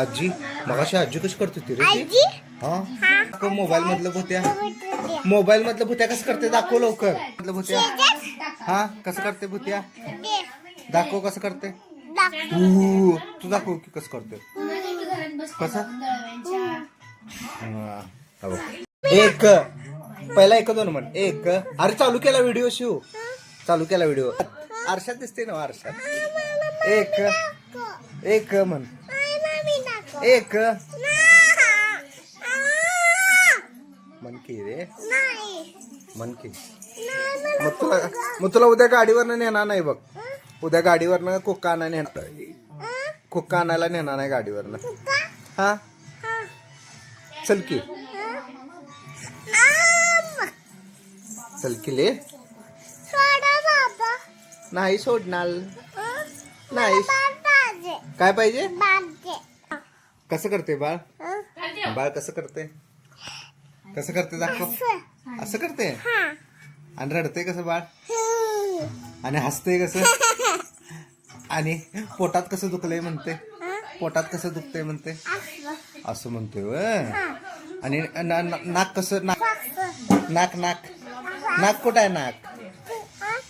आजी मगाशी आजी कशी करत होती रे हा? मोबाईल मधलं भूत्या मोबाईल मधलं भूत्या कसं करते? दाखव लवकर. मधलं भूत्या हा? कसं करते भूत्या दाखव कसं करते? तू दाखव की कसं करते. कसं. एक. पहिला एक दोन म्हण. एक. अरे चालू केला व्हिडिओ शिव. चालू केला व्हिडिओ आरशात दिसते ना आरशात. एक. एक म्हण. एक. म्हण की रे म्हण की मग तुला मग तुला उद्या गाडीवरनं नेणार नाही बघ. उद्या गाडीवरनं कुक्का आणायला नेणार कुक्का आणायला नेणार नाही गाडीवरनं. हा? चल की. चल की ले. नाही सोडणार. नाही. काय पाहिजे? कसं करते बाळ? बाळ कसं करते कसं करते दाखव. असं. करते आणि रडते कसं बाळ? आणि हसते कसं? आणि पोटात कसं दुखलंय म्हणते पोटात कसं दुखतंय म्हणते असं. म्हणतोय व्हय. आणि नाक कसं नाक? नाक नाक नाक. कुठं आहे नाक?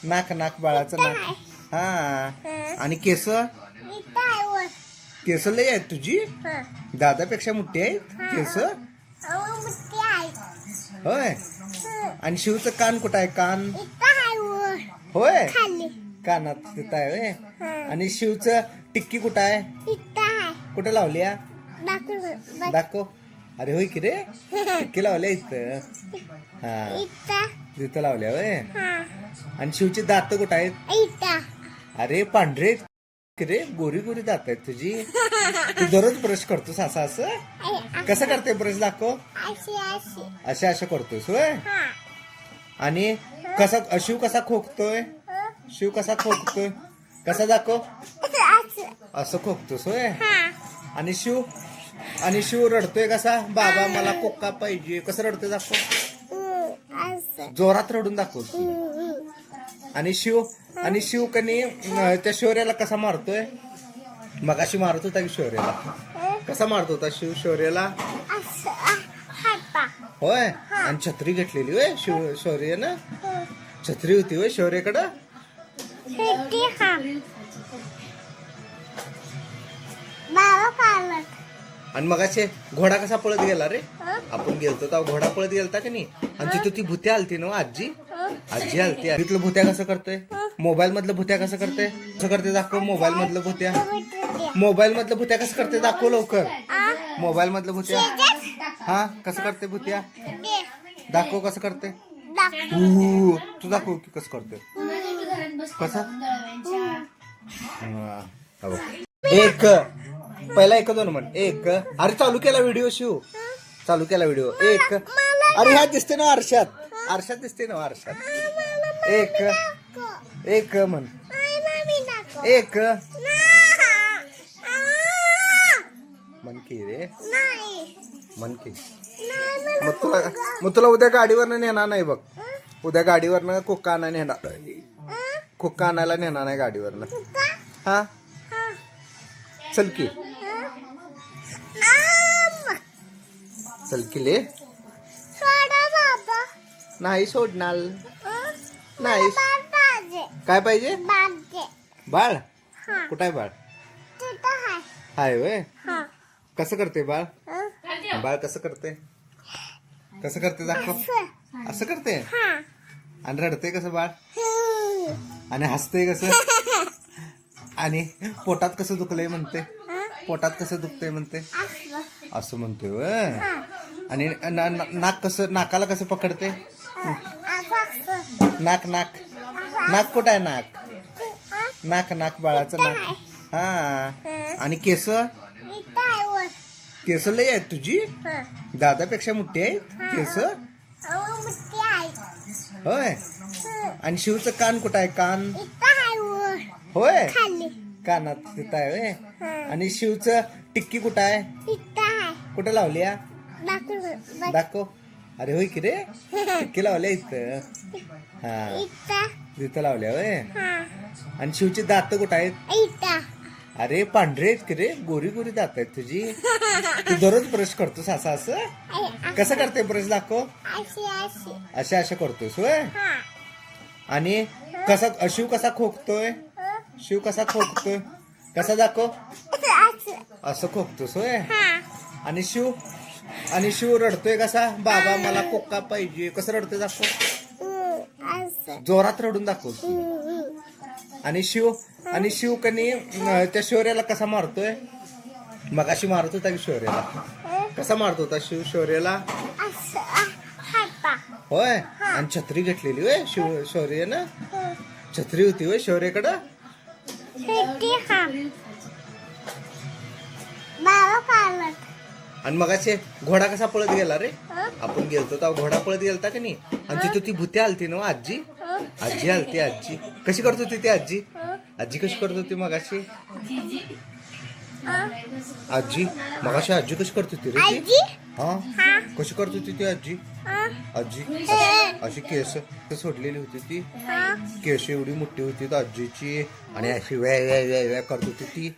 नाक नाक बाळाचं नाक. हा. आणि केस? केस लय आहेत तुझी? दादापेक्षा मोठी आहेत केस? होय? आणि शिवचं कान कुठं आहे? कान? होय? कानात तिथं आहे होय? आणि शिवचं टिक्की कुठं आहे? कुठं लावली? दाखव. अरे होय की रे? टिक्की लावल्या इथं. हा. तिथं लावल्या होय? आणि शिवची दात कुठं आहेत? अरे पांढरे रे गोरी गोरी दात आहेत तुझी. तू दररोज ब्रश करतोस असं असं? कसं करते ब्रश? दाखव. अशा अशा. करतोस होय? आणि कसा शिव कसा खोकतोय? शिव कसा खोकतोय? कसा दाखव. असं खोकतोस होय? आणि शिव? आणि शिव रडतोय कसा? बाबा मला कोक्का पाहिजे. कसं रडतोय दाखव. जोरात रडून दाखव. आणि शिव आणि शिव कनी त्या शौर्याला कसा मारतोय? मगाशी मारत होता की शौर्याला? कसा मारत होता शिव शौर्याला? होय? आणि छत्री घेतलेली होय शिव शौर्यानं? छत्री होती होय शौर्याकडं? आणि मग आणि घोडा कसा पळत गेला रे? आपण गेलतो तेव्हा घोडा पळत गेलता की नाही? आणि तिथे ती भुत्या आलती ना आजी? आजी आलती. तिथलं भुत्या कसं करतोय? मोबाईल मधलं भुत्या कसं करते कसं करते दाखव मोबाईल मधलं भुत्या. मोबाईल मधलं भुत्या कसं करते दाखव लवकर. मोबाईल मधलं भुत्या. हा कसं करते भुत्या? दाखव कसं करते तू दाखव की कसं करते कसं? एक पहिला एक दोन म्हण. एक अरे चालू केला व्हिडिओ शिव. चालू केला व्हिडिओ एक अरे ह्यात दिसते ना आरशात. आरशात दिसते ना आरशात. एक एक म्हण. एक. म्हण की रे. म्हण की. मग तुला मग तुला उद्या गाडीवरनं नेणार नाही बघ. उद्या गाडीवरनं कुक्का आणायला नेणार. कुक्का आणायला नेणार नाही गाडीवरनं. हा? चल की. चल की ले. नाही सोडणार. नाही काय पाहिजे? बाळ? कुठं आहे बाळ? हाय वय कसं करते बाळ? बाळ कसं करते? कसं करते दाखव. असं करते? आणि रडते कसं बाळ? आणि हसते कसं? आणि पोटात कसं दुखलंय म्हणते? पोटात कसं दुखतंय म्हणते? असं. म्हणतोय व्हय. आणि नाक कसं नाकाला कसं पकडते? नाक नाक. नाक कुठं आहे नाक? नाक नाक बाळाचं नाक. हा. आणि केस? केस लय आहेत तुझी? दादापेक्षा मोठी आहेत केस? होय? आणि शिवचं कान कुठं आहे? कान? होय? कानात तिथं आहे होय? आणि शिवचं टिक्की कुठं आहे? कुठं लावली? दाखव. अरे होय की रे? लावल्या इथं. हा. तिथं लावल्या होय? आणि शिवची दात कुठं आहेत? अरे पांढरे आहेत की रे? गोरी गोरी दात आहेत तुझी. तू दररोज ब्रश करतोस असं असं? कसं करते ब्रश दाखव? अशी अशी. करतोस होय? हा. आणि कसा शिव कसा खोकतोय? शिव कसा खोकतोय? कसा दाखव? असं खोकतोस होय? हा. आणि शिव? आणि शिव रडतोय कसा? बाबा मला कोका पाहिजे. कसं रडतोय दाखव. जोरात रडून दाखव. आणि शिव आणि शिव कनी त्या शौर्याला कसा मारतोय? मग अशी मारत होता की शौर्याला? कसा मारत होता शिव शौर्याला? होय? आणि छत्री घेतलेली होय शिव शौर्यनं? छत्री होती होय शौर्याकडं? बाबा आणि मग असे घोडा कसा पळत गेला रे? आपण गेलतो तेव्हा घोडा पळत गेलता की नाही? आणि तिथं ती भूती आलती ना हो, आजी? आजी आलती आजी. कशी करत होती ती आजी? आजी कशी करत होती मग अशी? आजी. मग अशी आजी कशी करत होती रे ती? आजी? हा? कशी करत होती ती आजी? आजी. अशी- केस सोडलेली होती ती? केस एवढी मोठी होती ती आजीची. आणि अशी व्या व्या व्या व्या करत होती ती.